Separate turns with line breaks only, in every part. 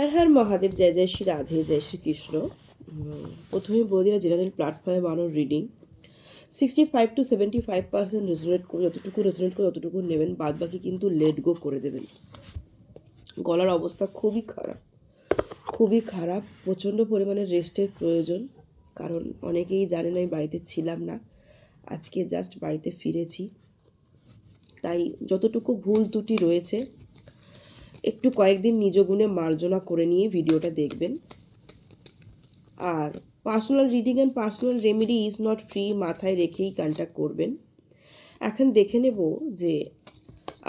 হ্যাঁ হ্যাঁ মহাদেব, জয় জয় শ্রী রাধে, জয় শ্রীকৃষ্ণ প্রথমে বৌদিরা জেনারেল প্ল্যাটফর্মে বানানোর reading sixty five to seventy five percent রেজুলেট করে, যতটুকু রেজুলেট করে, ততটুকু নেবেন বাদ বাকি কিন্তু লেট গো করে দেবেন। গলার অবস্থা খুবই খারাপ খুবই খারাপ, প্রচণ্ড পরিমাণে রেস্টের প্রয়োজন। কারণ অনেকেই জানেন আমি বাড়িতে ছিলাম না, আজকে জাস্ট বাড়িতে ফিরেছি। তাই যতটুকু ভুল ত্রুটি রয়েছে একটু কয়েকদিন নিজ গুণে মার্জনা করে নিয়ে ভিডিওটা দেখবেন। আর personal reading and personal remedy is not free মাথায় রেখেই কন্ট্যাক্ট করবেন। এখন দেখে নেব যে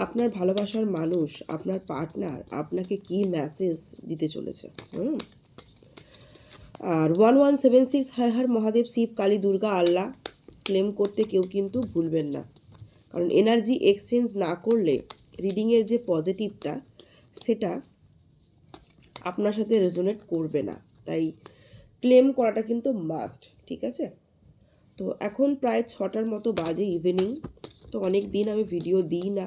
আপনার ভালোবাসার মানুষ, আপনার পার্টনার আপনাকে কি মেসেজ দিতে চলেছে। হুম? আর one one seven six Har Har Mahadev, Shiva, Kali, Durga, Allah claim করতে কেউ কিন্তু ভুলবেন না। কারণ এনার্জি এক্সচেঞ্জ না করলে রিডিংয়ের যে পজিটিভটা সেটা আপনার সাথে রেজোনেট করবে না। তাই ক্লেম করাটা কিন্তু মাস্ট ঠিক আছে? তো এখন প্রায় ছটার মতো বাজে ইভিনিং তো অনেক দিন আমি ভিডিও দিই না।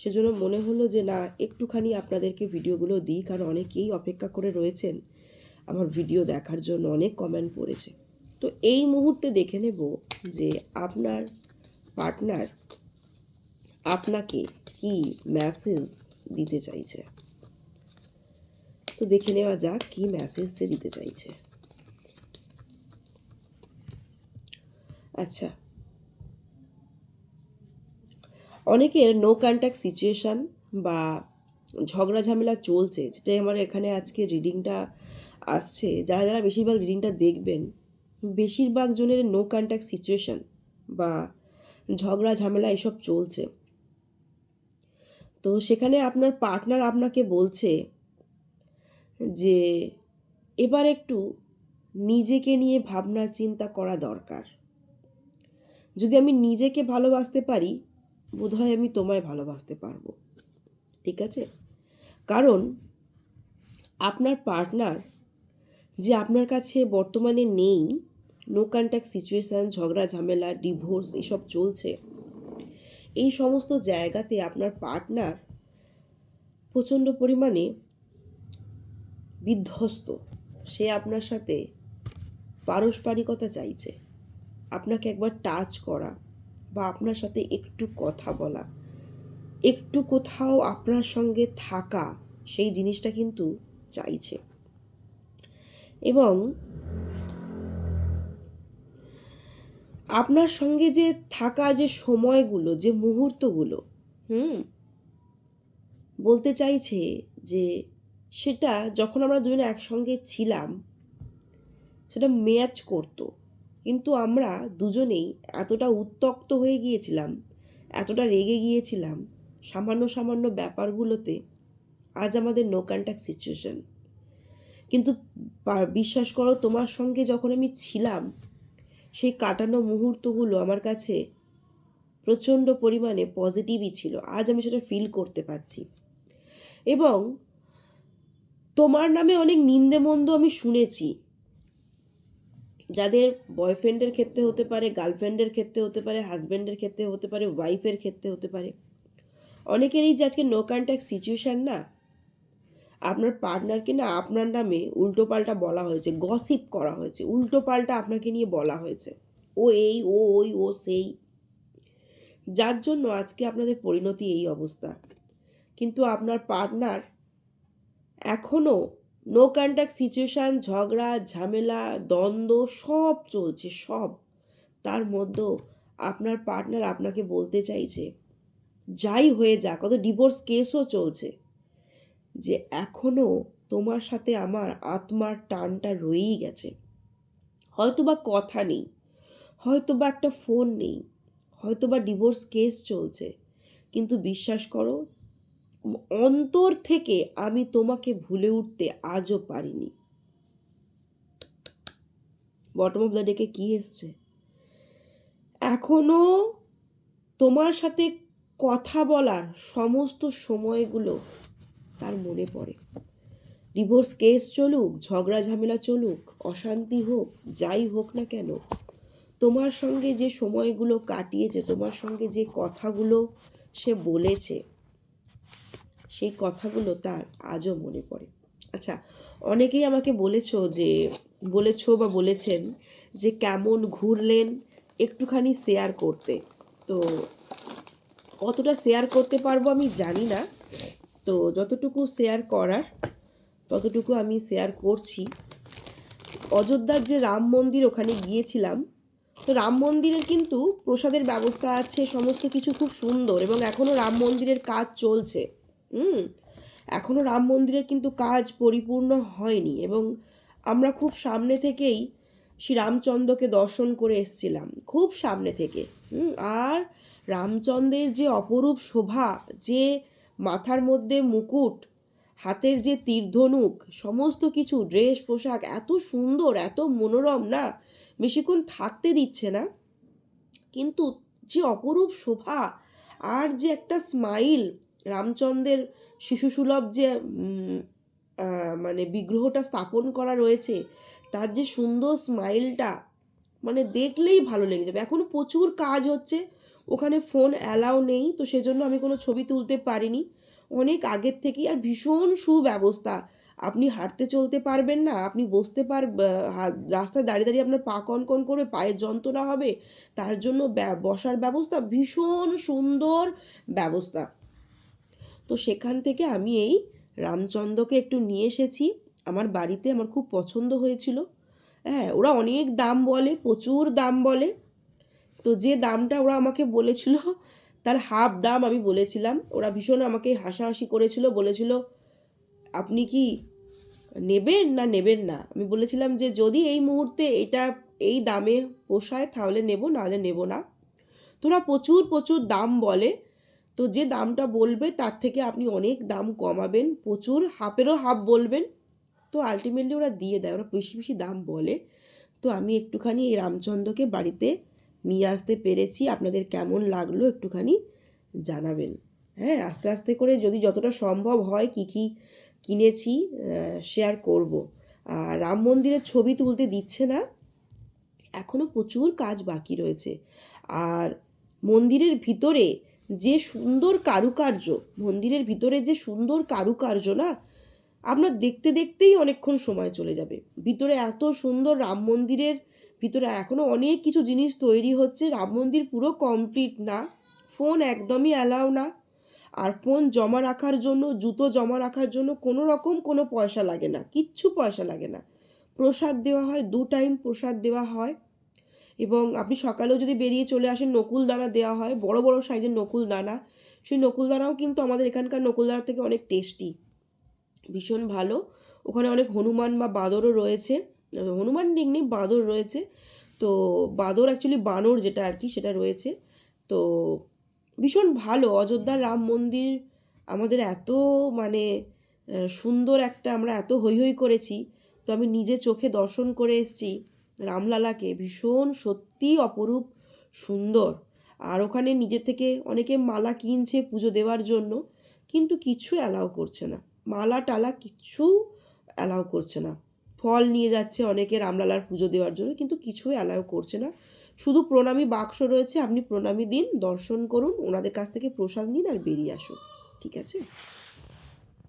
সেজন্য মনে হলো যে, না, একটুখানি আপনাদেরকে ভিডিওগুলো দিই, কারণ অনেকেই অপেক্ষা করে রয়েছেন আমার ভিডিও দেখার জন্য, অনেক কমেন্ট পড়েছে। তো এই মুহূর্তে দেখে নেব যে আপনার পার্টনার আপনাকে কি মেসেজ দিতে চাইছে। তো দেখে নেওয়া যাক কি মেসেজ সে দিতে চাইছে। আচ্ছা। অনেকের নো কন্ট্যাক্ট সিচুয়েশন বা ঝগড়া ঝামেলা চলছে, যেটাই আমার এখানে আজকে রিডিংটা আসছে, যারা যারা বেশিরভাগ রিডিংটা দেখবেন, বেশিরভাগ জনের নো কন্ট্যাক্ট সিচুয়েশন বা ঝগড়া ঝামেলা এসব চলছে। তো সেখানে আপনার পার্টনার আপনাকে বলছে যে, এবার একটু নিজেকে নিয়ে ভাবনা চিন্তা করা দরকার। যদি আমি নিজেকে ভালোবাসতে পারি, বোধহয় আমি তোমায় ভালোবাসতে পারব। ঠিক আছে? কারণ আপনার পার্টনার যে আপনার কাছে বর্তমানে নেই নো কন্ট্যাক্ট সিচুয়েশান ঝগড়া, ঝামেলা ডিভোর্স এসব চলছে এই সমস্ত জায়গাতে আপনার পার্টনার প্রচণ্ড পরিমাণে বিধ্বস্ত। সে আপনার সাথে পারস্পরিকতা চাইছে। আপনাকে একবার টাচ করা বা আপনার সাথে একটু কথা বলা, একটু কোথাও আপনার সঙ্গে থাকা, সেই জিনিসটা কিন্তু চাইছে। এবং আপনার সঙ্গে যে থাকা যে সময়গুলো, যে মুহূর্তগুলো, হুম? বলতে চাইছে যে সেটা যখন আমরা দুজনে একসঙ্গে ছিলাম, সেটা ম্যাচ করতো। কিন্তু আমরা দুজনেই এতটা উত্তক্ত হয়ে গিয়েছিলাম, এতটা রেগে গিয়েছিলাম সামান্য সামান্য ব্যাপারগুলোতে, আজ আমাদের নো কন্ট্যাক্ট সিচুয়েশন কিন্তু বিশ্বাস করো তোমার সঙ্গে যখন আমি ছিলাম সেই কাটানো মুহূর্তগুলো আমার কাছে প্রচণ্ড পরিমাণে পজিটিভই ছিল। আজ আমি সেটা ফিল করতে পারছি। এবং তোমার নামে অনেক নিন্দে মন্দ আমি শুনেছি। যাদের বয়ফ্রেন্ডের ক্ষেত্রে হতে পারে গার্লফ্রেন্ডের ক্ষেত্রে হতে পারে হাজব্যান্ডের ক্ষেত্রে হতে পারে ওয়াইফের ক্ষেত্রে হতে পারে। অনেকেরই যে আজকে নো কন্ট্যাক্ট সিচুয়েশান না আপনার পার্টনারকে না আপনার নামে উল্টোপাল্টা বলা হয়েছে গসিপ করা হয়েছে উল্টোপাল্টা আপনাকে নিয়ে বলা হয়েছে। ও এই, ও ওই, ও সেই। যার জন্য আজকে আপনাদের পরিণতি এই অবস্থা। কিন্তু আপনার পার্টনার এখনও নো কন্ট্যাক্ট সিচুয়েশান ঝগড়া, ঝামেলা, দ্বন্দ্ব সব চলছে, সব। তার মধ্যেও আপনার পার্টনার আপনাকে বলতে চাইছে, যাই হয়ে যাক কত ডিভোর্স কেসও চলছে। যে এখনও তোমার সাথে আমার আত্মার টানটা রয়েই গেছে। হয়তো বা কথা নেই হয়তো বা একটা ফোন নেই হয়তো বা ডিভোর্স কেস চলছে, কিন্তু বিশ্বাস করো, অন্তর থেকে আমি তোমাকে ভুলে উঠতে আজও পারিনি। বটম অফ দ্য ডেকে কি এসছে? এখনও তোমার সাথে কথা বলার সমস্ত সময়গুলো তার মনে পড়ে। ডিভোর্স কেস চলুক, ঝগড়া ঝামেলা চলুক, অশান্তি হোক, যাই হোক না কেন, তোমার সঙ্গে যে সময়গুলো কাটিয়েছে, তোমার সঙ্গে যে কথাগুলো সে বলেছে, সেই কথাগুলো তার আজও মনে পড়ে। আচ্ছা অনেকেই আমাকে বলেছ যে, বলেছ বা বলেছেন যে কেমন ঘুরলেন একটুখানি শেয়ার করতে। তো কতটা শেয়ার করতে পারব আমি জানি না। তো যতটুকু শেয়ার করার, ততটুকু আমি শেয়ার করছি। অযোধ্যার যে রাম মন্দির ওখানে গিয়েছিলাম, তো রাম মন্দিরের কিন্তু প্রসাদের ব্যবস্থা আছে, সমস্ত কিছু খুব সুন্দর এবং এখনও রাম মন্দিরের কাজ চলছে। হুম এখনও রাম মন্দিরের কিন্তু কাজ পরিপূর্ণ হয়নি এবং আমরা খুব সামনে থেকেই শ্রী রামচন্দ্রকে দর্শন করে এসছিলাম, খুব সামনে থেকে। আর রামচন্দ্রের যে অপরূপ শোভা, যে মাথার মধ্যে মুকুট, হাতের যে তীরধনুক, সমস্ত কিছু, ড্রেস, পোশাক, এত সুন্দর, এত মনোরম, না? বেশিক্ষণ থাকতে দিচ্ছে না। কিন্তু যে অপরূপ শোভা আর যে একটা স্মাইল রামচন্দ্রের শিশুসুলভ যে মানে বিগ্রহটা স্থাপন করা রয়েছে, তার যে সুন্দর স্মাইলটা মানে দেখলেই ভালো লেগে যাবে। এখনও প্রচুর কাজ হচ্ছে। ওখানে ফোন অ্যালাউ নেই, তো সেজন্য আমি কোনো ছবি তুলতে পারিনি। অনেক আগের থেকেই আর ভীষণ সুব্যবস্থা। আপনি হাঁটতে চলতে পারবেন না, আপনি বসতে পার রাস্তায় দাঁড়িয়ে দাঁড়িয়ে আপনার পা কন কন করে পায়ের যন্ত্রণা হবে, তার জন্য বসার ব্যবস্থা, ভীষণ সুন্দর ব্যবস্থা। তো সেখান থেকে আমি এই রামচন্দ্রকে একটু নিয়ে এসেছি। আমার বাড়িতে আমার খুব পছন্দ হয়েছিল। হ্যাঁ ওরা অনেক দাম বলে, প্রচুর দাম বলে। তো যে দামটা ওরা আমাকে বলেছিল, তার হাফ দাম আমি বলেছিলাম। ওরা ভীষণ আমাকে হাসাহাসি করেছিল, বলেছিল, আপনি কি নেবেন না নেবেন না? আমি বলেছিলাম যে, যদি এই মুহূর্তে এটা, এই দামে পোষায়, তাহলে নেব, নাহলে নেব না। তোরা প্রচুর প্রচুর দাম বলে। তো যে দামটা বলবে, তার থেকে আপনি অনেক দাম কমাবেন, প্রচুর হাফেরও হাফ বলবেন। তো আলটিমেটলি ওরা দিয়ে দেয়, ওরা বেশি বেশি দাম বলে। তো আমি একটুখানি এই রামচন্দ্রকে বাড়িতে নিয়ে আসতে পেরেছি। আপনাদের কেমন লাগল একটুখানি জানাবেন। হ্যাঁ আস্তে আস্তে করে যদি যতটা সম্ভব হয় কী কী কিনেছি শেয়ার করব। আর রাম মন্দিরের ছবি তুলতে দিচ্ছে না। এখনও প্রচুর কাজ বাকি রয়েছে। আর মন্দিরের ভিতরে যে সুন্দর কারুকার্য, মন্দিরের ভিতরে যে সুন্দর কারুকার্য না, আপনার দেখতে দেখতেই অনেকক্ষণ সময় চলে যাবে। ভিতরে এত সুন্দর রাম মন্দিরের ভিতরে এখনও অনেক কিছু জিনিস তৈরি হচ্ছে। রাম মন্দির পুরো কমপ্লিট না। ফোন একদমই অ্যালাউ না। আর ফোন জমা রাখার জন্য, জুতো জমা রাখার জন্য কোনো রকম কোনো পয়সা লাগে না। কিচ্ছু পয়সা লাগে না। প্রসাদ দেওয়া হয়, দু টাইম প্রসাদ দেওয়া হয়। এবং আপনি সকালেও যদি বেরিয়ে চলে আসেন নকুল দানা দেওয়া হয়, বড় বড় সাইজের নকুল দানা সেই নকুল দানাও কিন্তু আমাদের এখানকার নকুল দানা থেকে অনেক টেস্টি ভীষণ ভালো। ওখানে অনেক হনুমান বা বাঁদরও রয়েছে। হনুমান নেই বাঁদর রয়েছে। তো বাঁদর অ্যাকচুয়ালি বানর যেটা আর কি, সেটা রয়েছে। তো ভীষণ ভালো। অযোধ্যার রাম মন্দির আমাদের এত মানে সুন্দর একটা আমরা এত হৈ হৈ করেছি। তো আমি নিজে চোখে দর্শন করে এসেছি রামলালাকে। ভীষণ সত্যি অপরূপ সুন্দর। আর ওখানে নিজে থেকে অনেকে মালা কিনছে পুজো দেওয়ার জন্য, কিন্তু কিছু অ্যালাউ করছে না। মালা টালা কিচ্ছু অ্যালাউ করছে না। ফল নিয়ে যাচ্ছে অনেকে রামলালার পুজো দেওয়ার জন্য, কিন্তু কিছুই অ্যালাউ করছে না। শুধু প্রণামী বাক্স রয়েছে, আপনি প্রণামী দিন, দর্শন করুন, ওনাদের কাছ থেকে প্রসাদ নিন আর বেরিয়ে আসুন। ঠিক আছে?